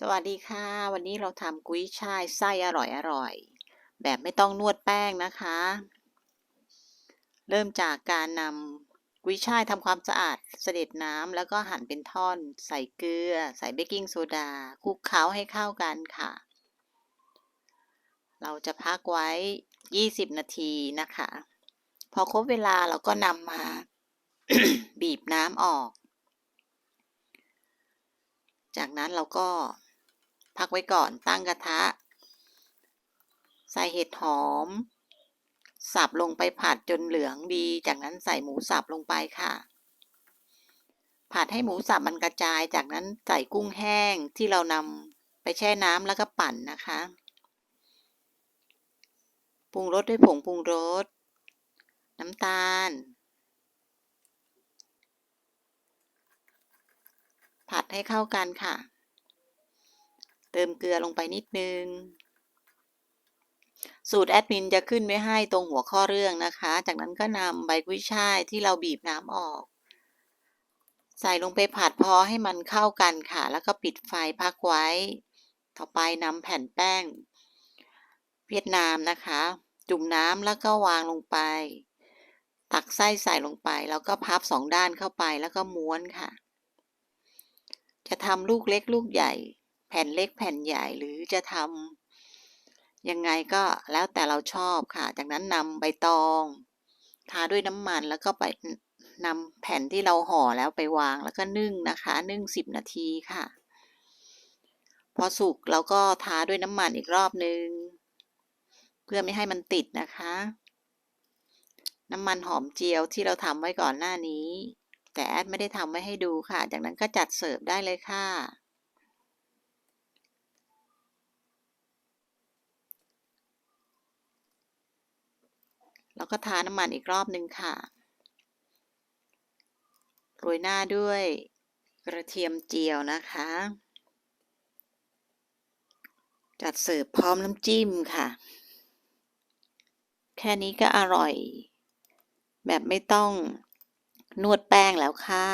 สวัสดีค่ะ วันนี้เราทำกุ้ยช่ายไส้อร่อยอร่อย แบบไม่ต้องนวดแป้งนะคะ เริ่มจากการนำกุ้ยช่ายทำความสะอาดเสด็จน้ำแล้วก็หั่นเป็นท่อน ใส่เกลือ ใส่เบกกิ้งโซดาคลุกเคล้าให้เข้ากันค่ะ เราจะพักไว้ 20 นาทีนะคะ พอครบเวลาเราก็นำมาบีบน้ำออก จากนั้นเราก็ พักไว้ก่อนตั้งกระทะ ใส่เห็ดหอม สับลงไปผัดจนเหลืองดี จากนั้นใส่หมูสับลงไปค่ะ ผัดให้หมูสับมันกระจาย จากนั้นใส่กุ้งแห้งที่เรานำไปแช่น้ำแล้วก็ปั่นนะคะปรุงรสด้วยผงปรุงรส น้ำตาลผัดให้เข้ากันค่ะ เติมเกลือลงไปนิดนึง สูตรแอดมินจะขึ้นไว้ให้ตรงหัวข้อเรื่องนะคะ จากนั้นก็นำใบกุ้ยช่ายที่เราบีบน้ำออก ใส่ลงไปผัดพอให้มันเข้ากันค่ะ แล้วก็ปิดไฟพักไว้ ต่อไปนำแผ่นแป้ง เวียดนามนะคะ จุ่มน้ำแล้วก็วางลงไปตักไส้ใส่ลงไป แล้วก็พับสองด้านเข้าไปแล้วก็ม้วนค่ะ จะทำลูกเล็กลูกใหญ่ แผ่นเล็กแผ่นใหญ่หรือจะทำยังไงก็แล้วแต่เราชอบค่ะ จากนั้นนำใบตองทาด้วยน้ำมันแล้วก็ไปนำแผ่นที่เราห่อแล้วไปวางแล้วก็นึ่งนะคะนึ่งสิบนาทีค่ะ พอสุกเราก็ทาด้วยน้ำมันอีกรอบนึง เพื่อไม่ให้มันติดนะคะ น้ำมันหอมเจียวที่เราทำไว้ก่อนหน้านี้ แต่แอดไม่ได้ทำไว้ให้ดูค่ะ จากนั้นก็จัดเสิร์ฟได้เลยค่ะ แล้วก็ทาน้ำมันอีกรอบหนึ่งค่ะ โรยหน้าด้วยกระเทียมเจียวนะคะ จัดเสิร์ฟพร้อมน้ำจิ้มค่ะ แค่นี้ก็อร่อย แบบไม่ต้องนวดแป้งแล้วค่ะ